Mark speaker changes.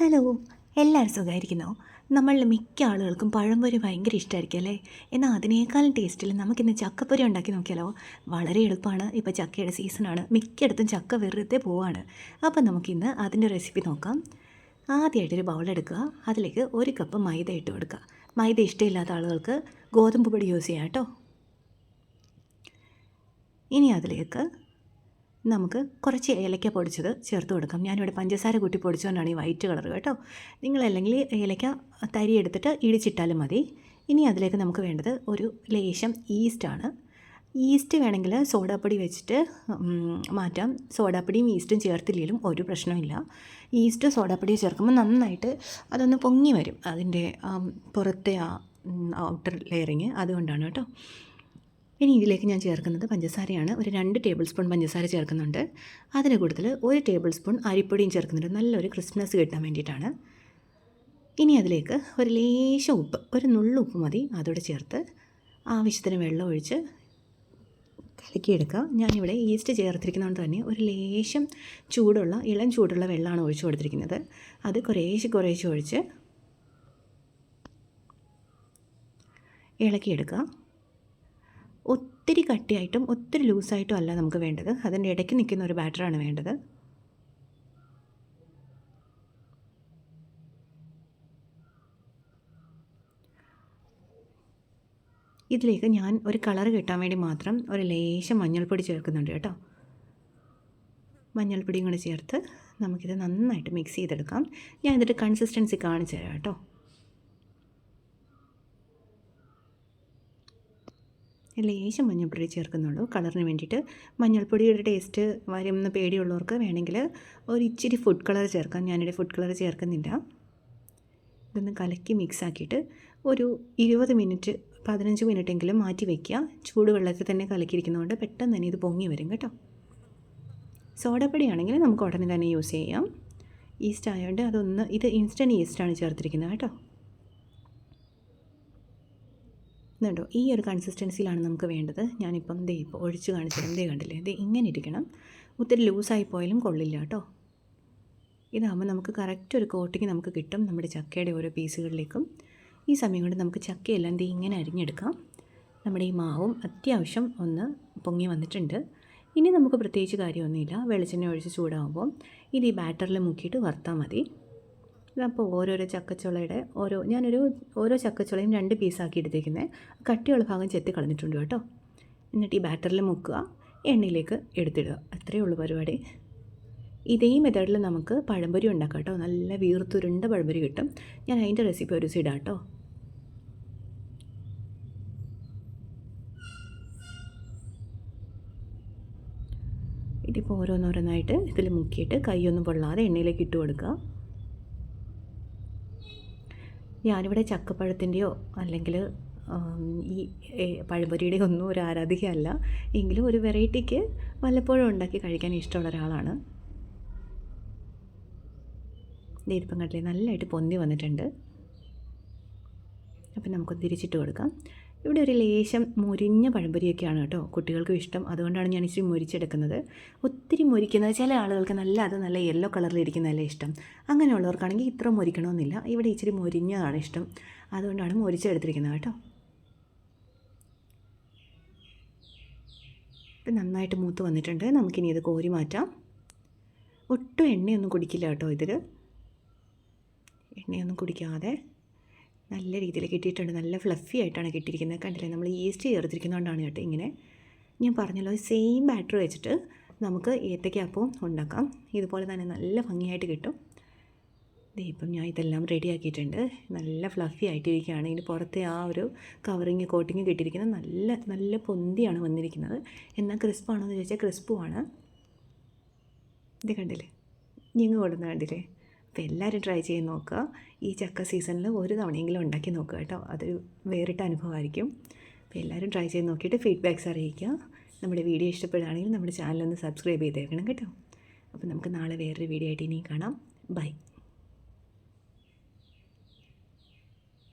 Speaker 1: Hello എല്ലാവരും സുഖമായിരിക്കുന്നോ? നമ്മളിൽ മിക്ക ആളുകൾക്കും പഴംപൊരി ഭയങ്കര ഇഷ്ടമായിരിക്കും അല്ലേ? എന്നാൽ അതിനേക്കാളും ടേസ്റ്റിൽ നമുക്കിന്ന് ചക്കപ്പൊരി ഉണ്ടാക്കി നോക്കിയാലോ? വളരെ എളുപ്പമാണ്. ഇപ്പോൾ ചക്കയുടെ സീസണാണ് മിക്കയിടത്തും ചക്ക വെറുതെ പോവാണ്. അപ്പം നമുക്കിന്ന് അതിന്റെ റെസിപ്പി നോക്കാം. ആദ്യമായിട്ടൊരു ബൗളെടുക്കുക അതിലേക്ക് ഒരു കപ്പ് മൈദ ഇട്ട് കൊടുക്കുക. മൈദ ഇഷ്ടമില്ലാത്ത ആളുകൾക്ക് ഗോതമ്പ് പൊടി യൂസ് ചെയ്യാം കേട്ടോ. ഇനി അതിലേക്ക് നമുക്ക് കുറച്ച് ഏലക്ക പൊടിച്ചത് ചേർത്ത് കൊടുക്കാം. ഞാനിവിടെ പഞ്ചസാര കൂട്ടി പൊടിച്ചുകൊണ്ടാണ് ഈ വൈറ്റ് കളർ കേട്ടോ. നിങ്ങളല്ലെങ്കിൽ ഏലക്ക തരി എടുത്തിട്ട് ഇടിച്ചിട്ടാലും മതി. ഇനി അതിലേക്ക് നമുക്ക് വേണ്ടത് ഒരു ലേശം ഈസ്റ്റാണ് ഈസ്റ്റ് വേണമെങ്കിൽ സോഡാപ്പൊടി വെച്ചിട്ട് മാറ്റാം. സോഡാപ്പൊടിയും ഈസ്റ്റും ചേർത്തില്ലെങ്കിലും ഒരു പ്രശ്നമില്ല. ഈസ്റ്റ് സോഡാപ്പൊടി ചേർക്കുമ്പോൾ നന്നായിട്ട് അതൊന്ന് പൊങ്ങി വരും. അതിന്റെ പുറത്തെ ആ ഔട്ടർ ലെയറിങ് അതുകൊണ്ടാണ് കേട്ടോ. ഇനി ഇതിലേക്ക് ഞാൻ ചേർക്കുന്നത് പഞ്ചസാരയാണ്. ഒരു രണ്ട് ടേബിൾ സ്പൂൺ പഞ്ചസാര ചേർക്കുന്നുണ്ട്. അതിന് കൂടുതൽ ഒരു ടേബിൾ സ്പൂൺ അരിപ്പൊടിയും ചേർക്കുന്നുണ്ട്. നല്ലൊരു ക്രിസ്മസ് കിട്ടാൻ വേണ്ടിയിട്ടാണ്. ഇനി അതിലേക്ക് ഒരു ലേശം ഉപ്പ് ഒരു നുള്ളുപ്പ് മതി. അതോടെ ചേർത്ത് ആവശ്യത്തിന് വെള്ളം ഒഴിച്ച് കലക്കിയെടുക്കുക ഞാനിവിടെ ഈസ്റ്റ് ചേർത്തിരിക്കുന്നതുകൊണ്ട് തന്നെ ഒരു ലേശം ചൂടുള്ള ഇളം ചൂടുള്ള വെള്ളമാണ് ഒഴിച്ചു കൊടുത്തിരിക്കുന്നത്. അത് കുറേശ്ശെ കുറേശ്ശെ ഒഴിച്ച് ഇളക്കിയെടുക്കുക ഒത്തിരി കട്ടിയായിട്ടും ഒത്തിരി ലൂസായിട്ടും അല്ല നമുക്ക് വേണ്ടത്. അതിന്റെ ഇടയ്ക്ക് നിൽക്കുന്ന ഒരു ബാറ്ററാണ് വേണ്ടത്. ഇതിലേക്ക് ഞാൻ ഒരു കളർ കിട്ടാൻ വേണ്ടി മാത്രം ഒരു ലേശം മഞ്ഞൾപ്പൊടി ചേർക്കുന്നുണ്ട് കേട്ടോ. മഞ്ഞൾപ്പൊടിയും കൂടി ചേർത്ത് നമുക്കിത് നന്നായിട്ട് മിക്സ് ചെയ്തെടുക്കാം. ഞാൻ ഇതിന്റെ കൺസിസ്റ്റൻസി കാണിച്ചു തരാം കേട്ടോ. ലേശം മഞ്ഞൾപ്പൊടി ചേർക്കുന്നുള്ളൂ. കളറിന് വേണ്ടിയിട്ട് മഞ്ഞൾപ്പൊടിയുടെ ടേസ്റ്റ് വരുമെന്ന് പേടിയുള്ളവർക്ക് വേണമെങ്കിൽ ഒരു ഇച്ചിരി ഫുഡ് കളർ ചേർക്കാം. ഞാനിവിടെ ഫുഡ് കളർ ചേർക്കുന്നില്ല. ഇതൊന്ന് കലക്കി മിക്സ് ആക്കിയിട്ട് ഒരു ഇരുപത് മിനിറ്റ് പതിനഞ്ച് മിനിറ്റെങ്കിലും മാറ്റി വയ്ക്കുക ചൂടുവെള്ളത്തിൽ തന്നെ കലക്കിയിരിക്കുന്നതുകൊണ്ട് പെട്ടെന്ന് തന്നെ ഇത് പൊങ്ങി വരും കേട്ടോ. സോഡപ്പൊടി ആണെങ്കിൽ നമുക്ക് ഉടനെ തന്നെ യൂസ് ചെയ്യാം. ഈസ്റ്റ് ആയതുകൊണ്ട് അതൊന്ന് ഇത് ഇൻസ്റ്റന്റ് ഈസ്റ്റാണ് ചേർത്തിരിക്കുന്നത് കേട്ടോ. എന്നുണ്ടോ ഈ ഒരു കൺസിസ്റ്റൻസിയിലാണ് നമുക്ക് വേണ്ടത്. ഞാനിപ്പം ദേ ഇപ്പോൾ ഒഴിച്ച് കാണിച്ചിട്ടും ദേ കണ്ടില്ലേ? ദേ ഇങ്ങനെ ഇരിക്കണം. ഒത്തിരി ലൂസായി പോയാലും കൊള്ളില്ല കേട്ടോ. ഇതാകുമ്പോൾ നമുക്ക് കറക്റ്റ് ഒരു കോട്ടിങ് നമുക്ക് കിട്ടും നമ്മുടെ ചക്കയുടെ ഓരോ പീസുകളിലേക്കും ഈ സമയം കൊണ്ട് നമുക്ക് ചക്കയെല്ലാം ദേ ഇങ്ങനെ അരിഞ്ഞെടുക്കാം. നമ്മുടെ ഈ മാവും അത്യാവശ്യം ഒന്ന് പൊങ്ങി വന്നിട്ടുണ്ട്. ഇനി നമുക്ക് പ്രത്യേകിച്ച് കാര്യമൊന്നുമില്ല. വെളിച്ചെണ്ണ ഒഴിച്ച് ചൂടാകുമ്പോൾ ഇത് ഈ ബാറ്ററിൽ മുക്കിയിട്ട് വറുത്താൽ മതി. അപ്പോൾ ഓരോരോ ചക്കച്ചുളയുടെ ഓരോ ഞാനൊരു ഓരോ ചക്കച്ചുളയും രണ്ട് പീസാക്കി എടുത്തേക്കുന്നത് കട്ടിയുള്ള ഭാഗം ചെത്തി കളഞ്ഞിട്ടുണ്ട് കേട്ടോ. എന്നിട്ട് ഈ ബാറ്ററിൽ മുക്കുക. എണ്ണയിലേക്ക് എടുത്തിടുക. അത്രയേ ഉള്ളൂ പരിപാടി. ഇതേ മെത്തേഡിൽ നമുക്ക് പഴംപൊരി ഉണ്ടാക്കാം കേട്ടോ. നല്ല വീർത്തുരുണ്ട പഴംപൊരി കിട്ടും. ഞാൻ അതിന്റെ റെസിപ്പി ഒരു സീഡാ കേട്ടോ. ഇതിപ്പോൾ ഓരോന്നോരോന്നായിട്ട് ഇതിൽ മുക്കിയിട്ട് കൈയൊന്നും പൊള്ളാതെ എണ്ണയിലേക്ക് ഇട്ട് കൊടുക്കുക. ഞാനിവിടെ ചക്കപ്പഴത്തിന്റെയോ അല്ലെങ്കിൽ ഈ പഴംപൊരിയുടെയോ ഒന്നും ഒരു ആരാധികയല്ല. എങ്കിലും ഒരു വെറൈറ്റിക്ക് വല്ലപ്പോഴും ഉണ്ടാക്കി കഴിക്കാൻ ഇഷ്ടമുള്ള ഒരാളാണ്. ഇതിപ്പം കണ്ടില്ലേ നല്ലതായിട്ട് പൊന്തി വന്നിട്ടുണ്ട്. അപ്പം നമുക്ക് തിരിച്ചിട്ട് കൊടുക്കാം. ഇവിടെ ഒരു ലേശം മുരിഞ്ഞ പഴംപൊരിയൊക്കെയാണ് കേട്ടോ കുട്ടികൾക്കും ഇഷ്ടം. അതുകൊണ്ടാണ് ഞാൻ ഇച്ചിരി മുരിച്ചെടുക്കുന്നത്. ഒത്തിരി മുരിക്കുന്നത് ചില ആളുകൾക്ക് നല്ല അത് നല്ല യെല്ലോ കളറിലിരിക്കുന്നതല്ലേ ഇഷ്ടം. അങ്ങനെയുള്ളവർക്കാണെങ്കിൽ ഇത്ര മുരിക്കണമെന്നില്ല. ഇവിടെ ഇച്ചിരി മുരിഞ്ഞതാണ് ഇഷ്ടം. അതുകൊണ്ടാണ് മുരിച്ചെടുത്തിരിക്കുന്നത് കേട്ടോ. ഇപ്പം നന്നായിട്ട് മൂത്ത് വന്നിട്ടുണ്ട്. നമുക്കിനി ഇത് കോരി മാറ്റാം. ഒട്ടും എണ്ണയൊന്നും കുടിക്കില്ല കേട്ടോ ഇതിൽ എണ്ണയൊന്നും കുടിക്കാതെ. നല്ല രീതിയിൽ കിട്ടിയിട്ടുണ്ട്. നല്ല ഫ്ലഫി ആയിട്ടാണ് കിട്ടിയിരിക്കുന്നത്. കണ്ടില്ലേ? നമ്മൾ ഈസ്റ്റ് ചേർത്തിരിക്കുന്നതുകൊണ്ടാണ് കേട്ടോ ഇങ്ങനെ. ഞാൻ പറഞ്ഞല്ലോ സെയിം ബാറ്റർ വെച്ചിട്ട് നമുക്ക് ഏത്തയ്ക്കാപ്പവും ഉണ്ടാക്കാം. ഇതുപോലെ തന്നെ നല്ല ഭംഗിയായിട്ട് കിട്ടും. ഇപ്പം ഞാൻ ഇതെല്ലാം റെഡി ആക്കിയിട്ടുണ്ട്. നല്ല ഫ്ലഫി ആയിട്ടിരിക്കുകയാണ്. ഇതിന് പുറത്തെ ആ ഒരു കവറിങ് കോട്ടിങ് കിട്ടിയിരിക്കുന്നത് നല്ല നല്ല പൊന്തിയാണ് വന്നിരിക്കുന്നത്. എന്നാൽ ക്രിസ്പാണോ എന്ന് ചോദിച്ചാൽ ക്രിസ്പുമാണ് ഇത് കണ്ടില്ലേ? ഞങ്ങൾ കൊടുന്ന കണ്ടില്ലേ അപ്പോൾ എല്ലാവരും ട്രൈ ചെയ്ത് നോക്കുക. ഈ ചക്ക സീസണിൽ ഒരു തവണയെങ്കിലും ഉണ്ടാക്കി നോക്കുക കേട്ടോ. അതൊരു വേറിട്ട അനുഭവമായിരിക്കും. അപ്പോൾ എല്ലാവരും ട്രൈ ചെയ്ത് നോക്കിയിട്ട് ഫീഡ്ബാക്ക്സ് അറിയിക്കുക. നമ്മുടെ വീഡിയോ ഇഷ്ടപ്പെടുകയാണെങ്കിൽ നമ്മുടെ ചാനലൊന്ന് സബ്സ്ക്രൈബ് ചെയ്തേക്കണം കേട്ടോ. അപ്പോൾ നമുക്ക് നാളെ വേറൊരു വീഡിയോ ആയിട്ട് ഇനിയും കാണാം. ബൈ